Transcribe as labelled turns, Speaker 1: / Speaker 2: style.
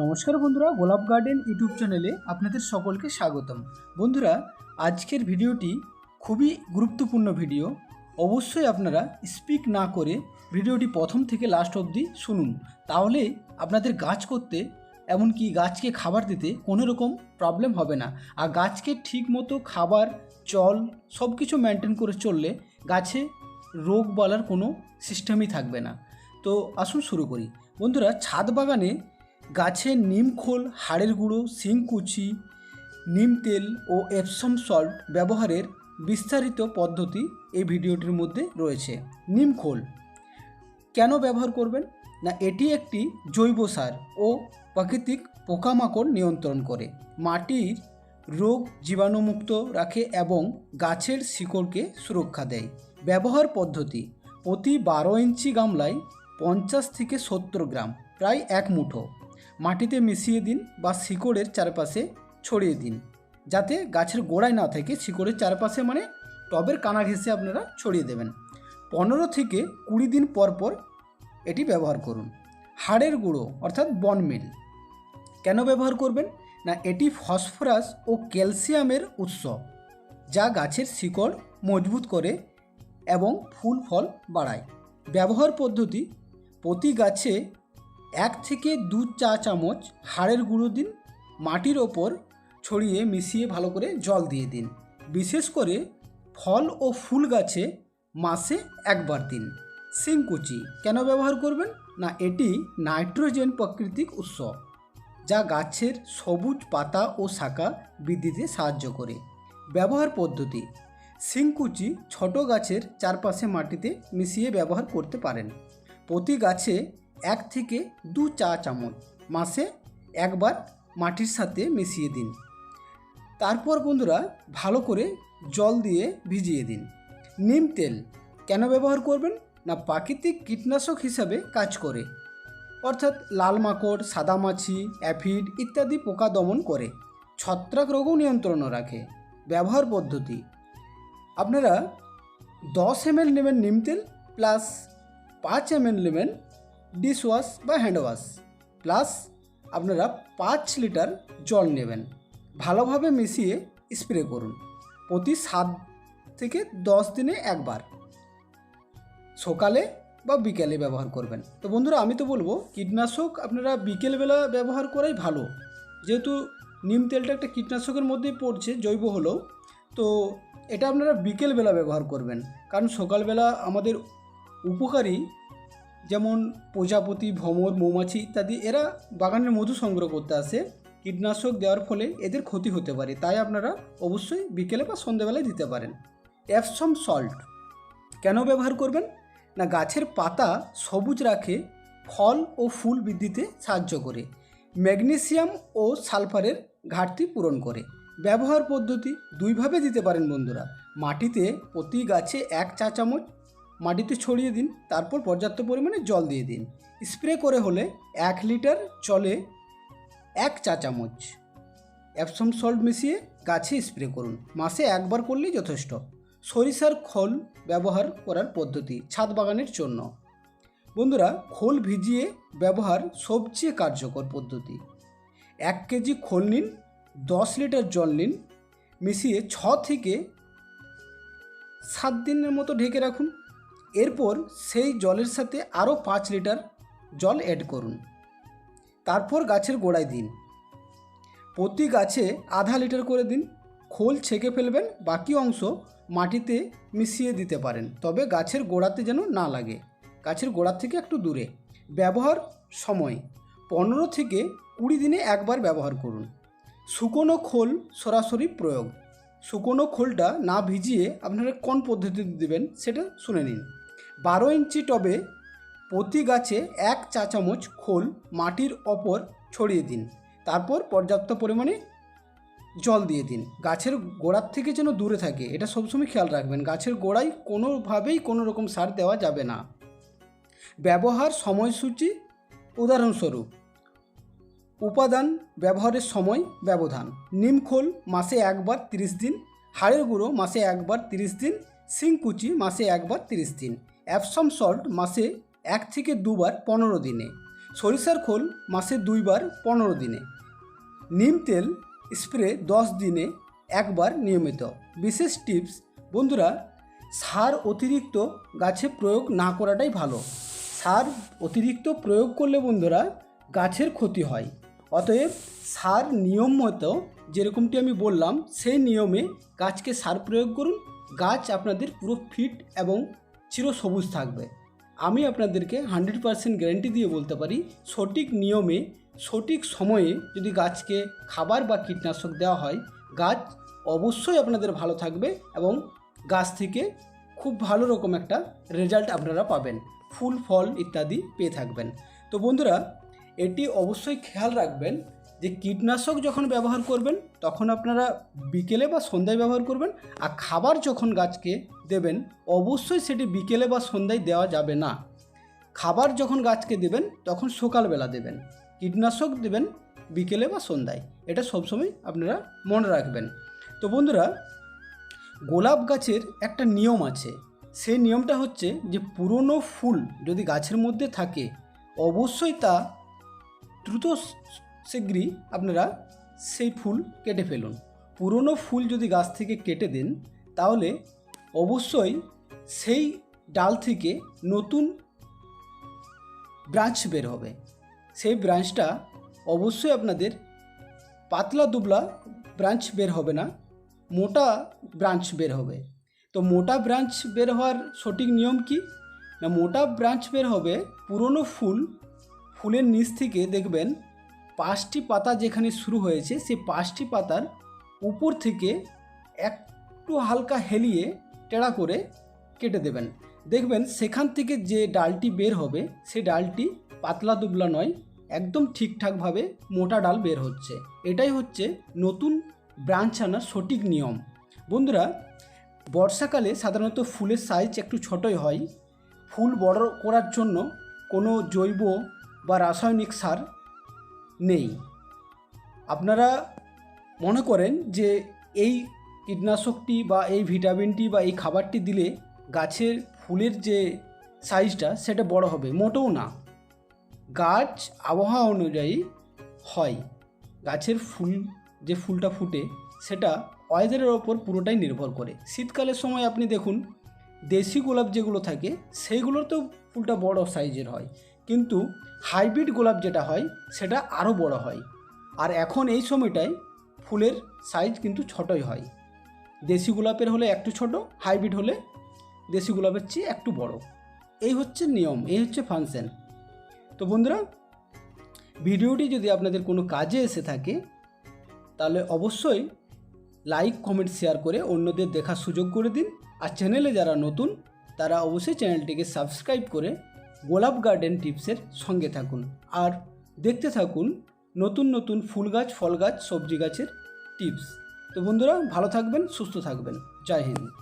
Speaker 1: নমস্কার বন্ধুরা, গোলাপ গার্ডেন ইউটিউব চ্যানেলে আপনাদের সকলকে স্বাগতম। বন্ধুরা, আজকের ভিডিওটি খুবই গুরুত্বপূর্ণ ভিডিও। অবশ্যই আপনারা স্পিক না করে ভিডিওটি প্রথম থেকে লাস্ট অবধি শুনুন। তাহলে আপনাদের গাছ করতে, এমনকি গাছকে খাবার দিতে কোনো রকম প্রবলেম হবে না। আর গাছকে ঠিক মতো খাবার, জল সব কিছু মেনটেন করে চললে গাছে রোগ বলার কোনো সিস্টেমই থাকবে না। তো আসুন শুরু করি। বন্ধুরা, ছাদ বাগানে গাছের নিম খোল, হাড়ের গুঁড়ো শিংকুচি নিম তেল ও এপসম সল্ট ব্যবহারের বিস্তারিত পদ্ধতি এই ভিডিওটির মধ্যে রয়েছে। নিম খোল কেন ব্যবহার করবেন? না, এটি একটি জৈব সার ও প্রাকৃতিক পোকামাকড় নিয়ন্ত্রণ করে। মাটির রোগ জীবাণুমুক্ত রাখে এবং গাছের শিকড়কে সুরক্ষা দেয়। ব্যবহার পদ্ধতি প্রতি বারো ইঞ্চি গামলায় পঞ্চাশ থেকে সত্তর গ্রাম, প্রায় এক মুঠো। মাটিতে মিশিয়ে দিন বা শিকড়ের চারপাশে ছড়িয়ে দিন, যাতে গাছের গোড়ায় না থাকে শিকড়ের চারপাশে মানে টবের কানা ঘেঁষে আপনারা ছড়িয়ে দেবেন। পনেরো থেকে কুড়ি দিন পর পর এটি ব্যবহার করুন। হাড়ের গুঁড়ো অর্থাৎ বনমিল কেন ব্যবহার করবেন? না, এটি ফসফরাস ও ক্যালসিয়ামের উৎস, যা গাছের শিকড় মজবুত করে এবং ফুল ফল বাড়ায়। ব্যবহার পদ্ধতি, প্রতি গাছে এক থেকে দু চা চামচ হাড়ের গুঁড়ো দিন, মাটির ওপর ছড়িয়ে মিশিয়ে ভালো করে জল দিয়ে দিন। বিশেষ করে ফল ও ফুল গাছে মাসে একবার দিন। সিংকুচি কেন ব্যবহার করবেন? না, এটি নাইট্রোজেন প্রাকৃতিক উৎস, যা গাছের সবুজ পাতা ও শাখা বৃদ্ধিতে সাহায্য করে। ব্যবহার পদ্ধতি সিংকুচি ছোট গাছের চারপাশে মাটিতে মিশিয়ে ব্যবহার করতে পারেন। প্রতি গাছে এক থেকে দু চা চামচ মাসে একবার মাটির সাথে মিশিয়ে দিন। তারপর বন্ধুরা ভালো করে জল দিয়ে ভিজিয়ে দিন। নিম তেল কেন ব্যবহার করবেন না প্রাকৃতিক কীটনাশক হিসাবে কাজ করে। অর্থাৎ লাল মাকড়, সাদা মাছি, অ্যাফিড ইত্যাদি পোকা দমন করে। ছত্রাক রোগও নিয়ন্ত্রণ রাখে। ব্যবহার পদ্ধতি। আপনারা দশ এমএল নেবেন নিম তেল প্লাস পাঁচ এমএল নেবেন ডিশ ওয়াশ বা হ্যান্ড ওয়াশ প্লাস আপনারা পাঁচ লিটার জল নেবেন। ভালোভাবে মিশিয়ে স্প্রে করুন। প্রতি সাত থেকে দশ দিনে একবার। সকালে বা বিকেলে ব্যবহার করবেন। তো বন্ধুরা, আমি তো বলব, কীটনাশক আপনারা বিকেলবেলা ব্যবহার করাই ভালো। যেহেতু নিম তেলটা একটা কীটনাশকের মধ্যেই পড়ছে, জৈব হলেও। তো এটা আপনারা বিকেলবেলা ব্যবহার করবেন। কারণ সকালবেলা আমাদের উপকারী যেমন প্রজাপতি, ভ্রমর, মৌমাছি ইত্যাদি, এরা বাগানের মধু সংগ্রহ করতে আসে। কীটনাশক দেওয়ার ফলে এদের ক্ষতি হতে পারে, তাই আপনারা অবশ্যই বিকেলে বা সন্ধ্যেবেলায় দিতে পারেন। অ্যাপসম সল্ট কেন ব্যবহার করবেন? না, গাছের পাতা সবুজ রাখে, ফল ও ফুল বৃদ্ধিতে সাহায্য করে। ম্যাগনেসিয়াম ও সালফারের ঘাটতি পূরণ করে। ব্যবহার পদ্ধতি দুইভাবে দিতে পারেন বন্ধুরা। মাটিতে প্রতি গাছে এক চা চামচ মাটিতে ছড়িয়ে দিন, তারপর পর্যাপ্ত পরিমাণে জল দিয়ে দিন। স্প্রে করে হলে এক লিটার জলে এক চা চামচ। অ্যাপসম সল্ট মিশিয়ে গাছে স্প্রে করুন। মাসে একবার করলেই যথেষ্ট। সরিষার খোল ব্যবহার করার পদ্ধতি, ছাদ বাগানের জন্য। বন্ধুরা, খোল ভিজিয়ে ব্যবহার সবচেয়ে কার্যকর পদ্ধতি। এক কেজি খোল নিন, দশ লিটার জল নিন, মিশিয়ে ছ থেকে সাত দিনের মতো ঢেকে রাখুন। এরপর সেই জলের সাথে আরও পাঁচ লিটার জল অ্যাড করুন। তারপর গাছের গোড়ায় দিন। প্রতি গাছে আধা লিটার করে দিন। খোল ছেঁকে ফেলবেন, বাকি অংশ মাটিতে মিশিয়ে দিতে পারেন। তবে গাছের গোড়াতে যেন না লাগে। গাছের গোড়ার থেকে একটু দূরে। ব্যবহার সময়। পনেরো থেকে কুড়ি দিনে একবার ব্যবহার করুন। শুকনো খোল সরাসরি প্রয়োগ। শুকনো খোলটা না ভিজিয়ে আপনারা কোন পদ্ধতিতে দেবেন সেটা শুনে নিন। বারো ইঞ্চি টবে প্রতি গাছে এক চা চামচ খোল মাটির ওপর ছড়িয়ে দিন। তারপর পর্যাপ্ত পরিমাণে জল দিয়ে দিন। গাছের গোড়ার থেকে যেন দূরে থাকে, এটা সবসময় খেয়াল রাখবেন। গাছের গোড়ায় কোনোভাবেই কোনো রকম সার দেওয়া যাবে না। ব্যবহার সময়সূচি উদাহরণস্বরূপ, উপাদান ব্যবহারের সময় ব্যবধান। নিমখোল মাসে একবার তিরিশ দিন, হাড়ের গুঁড়ো মাসে একবার তিরিশ দিন সিংকুচি মাসে একবার তিরিশ দিন। অ্যাপসম সল্ট মাসে এক থেকে দুবার পনেরো দিনে, সরিষার খোল মাসে দুইবার পনেরো দিনে, নিম তেল স্প্রে দশ দিনে একবার নিয়মিত। বিশেষ টিপস, বন্ধুরা, সার অতিরিক্ত গাছে প্রয়োগ না করাটাই ভালো। সার অতিরিক্ত প্রয়োগ করলে, বন্ধুরা, গাছের ক্ষতি হয়। অতএব, সার নিয়ম মতো, যেরকমটি আমি বললাম, সেই নিয়মে গাছকে সার প্রয়োগ করুন। গাছ আপনাদের পুরো ফিট এবং চিরসবুজ থাকবে। আমি আপনাদেরকে হান্ড্রেড পারসেন্ট গ্যারেন্টি দিয়ে বলতে পারি, সঠিক নিয়মে, সঠিক সময়ে যদি গাছকে খাবার বা কীটনাশক দেওয়া হয়, গাছ অবশ্যই আপনাদের ভালো থাকবে এবং গাছ থেকে খুব ভালো রকম একটা রেজাল্ট আপনারা পাবেন। ফুল, ফল ইত্যাদি পেয়ে থাকবেন। তো বন্ধুরা, এটি অবশ্যই খেয়াল রাখবেন যে কীটনাশক যখন ব্যবহার করবেন, তখন আপনারা বিকেলে বা সন্ধ্যায় ব্যবহার করবেন আর খাবার যখন গাছকে দেবেন, অবশ্যই সেটি বিকেলে বা সন্ধ্যায় দেওয়া যাবে না। খাবার যখন গাছকে দেবেন, তখন সকালবেলা দেবেন। কীটনাশক দেবেন বিকেলে বা সন্ধ্যায়। এটা সবসময় আপনারা মনে রাখবেন। তো বন্ধুরা, গোলাপ গাছের একটা নিয়ম আছে। সেই নিয়মটা হচ্ছে যে পুরনো ফুল যদি গাছের মধ্যে থাকে, অবশ্যই তা দ্রুত শীঘ্রই আপনারা সেই ফুল কেটে ফেলুন। পুরনো ফুল যদি গাছ থেকে কেটে দেন, তাহলে অবশ্যই সেই ডাল থেকে নতুন ব্রাঞ্চ বের হবে। সেই ব্রাঞ্চটা অবশ্যই আপনাদের পাতলা দুবলা ব্রাঞ্চ বের হবে না, মোটা ব্রাঞ্চ বের হবে। তো মোটা ব্রাঞ্চ বের হওয়ার সঠিক নিয়ম কি? না, মোটা ব্রাঞ্চ বের হবে, পুরনো ফুল ফুলের নিচ থেকে দেখবেন পাঁচটি পাতা যেখানে শুরু হয়েছে, সেই পাঁচটি পাতার উপর থেকে একটু হালকা হেলিয়ে টেড়া করে কেটে দেবেন। দেখবেন সেখান থেকে যে ডালটি বের হবে সেই ডালটি পাতলা দুবলা নয়, একদম ঠিকঠাকভাবে মোটা ডাল বের হচ্ছে। এটাই হচ্ছে নতুন ব্রাঞ্চ আনার সঠিক নিয়ম। বন্ধুরা, বর্ষাকালে সাধারণত ফুলের সাইজ একটু ছোটই হয়। ফুল বড় করার জন্য কোনো জৈব বা রাসায়নিক সার নেই। আপনারা মনে করেন যে এই কীটনাশকটি বা এই ভিটামিনটি বা এই খাবারটি দিলে গাছের ফুলের যে সাইজটা, সেটা বড় হবে। মোটেও না। গাছ আবহাওয়া অনুযায়ী হয়। গাছের ফুল, যে ফুলটা ফুটে, সেটা ওয়েদারের ওপর পুরোটাই নির্ভর করে। শীতকালের সময় আপনি দেখুন, দেশি গোলাপ যেগুলো থাকে সেইগুলোর তো ফুলটা বড় সাইজের হয়। কিন্তু হাইব্রিড গোলাপ যেটা হয়, সেটা আরও বড় হয়। আর এখন এই সময়টায় ফুলের সাইজ কিন্তু ছোটই হয়। দেশি গোলাপের হলে একটু ছোট, হাইব্রিড হলে দেশি গোলাপের চেয়ে একটু বড়। এই হচ্ছে নিয়ম, এই হচ্ছে ফাংশন তো বন্ধুরা, ভিডিওটি যদি আপনাদের কোনো কাজে এসে থাকে, তাহলে অবশ্যই লাইক কমেন্ট শেয়ার করে অন্যদের দেখার সুযোগ করে দিন। আর চ্যানেলে যারা নতুন, তারা অবশ্যই চ্যানেলটিকে সাবস্ক্রাইব করে গোলাপ গার্ডেন টিপসের সঙ্গে থাকুন। আর দেখতে থাকুন নতুন নতুন ফুল গাছ, ফল গাছ, সবজি গাছের টিপস। তো বন্ধুরা, ভালো থাকবেন, সুস্থ থাকবেন। জয় হিন্দ।